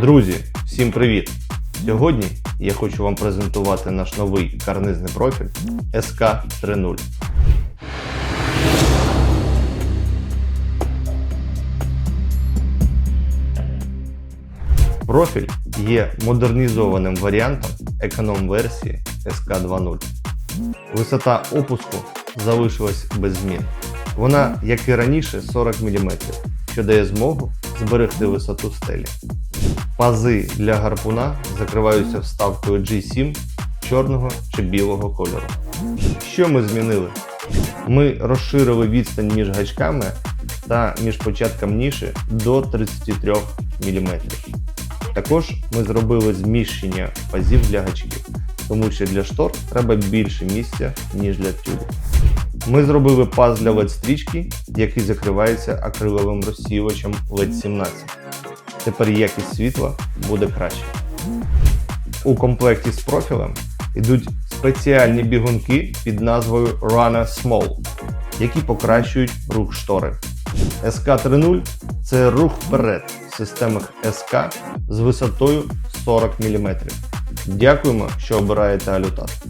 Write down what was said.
Друзі, всім привіт! Сьогодні я хочу вам презентувати наш новий карнизний профіль SK30. Профіль є модернізованим варіантом економ-версії SK2.0. Висота опуску залишилась без змін. Вона, як і раніше, 40 мм, що дає змогу зберегти висоту стелі. Пази для гарпуна закриваються вставкою G7 чорного чи білого кольору. Що ми змінили? Ми розширили відстань між гачками та між початком ніші до 33 мм. Також ми зробили зміщення пазів для гачків, тому що для штор треба більше місця, ніж для тюлю. Ми зробили паз для LED-стрічки, який закривається акриловим розсіювачем LED 17. Тепер якість світла буде краще. У комплекті з профілем йдуть спеціальні бігунки під назвою Runner Small, які покращують рух штори. SK30 це рух вперед в системах SK з висотою 40 мм. Дякуємо, що обираєте алютат.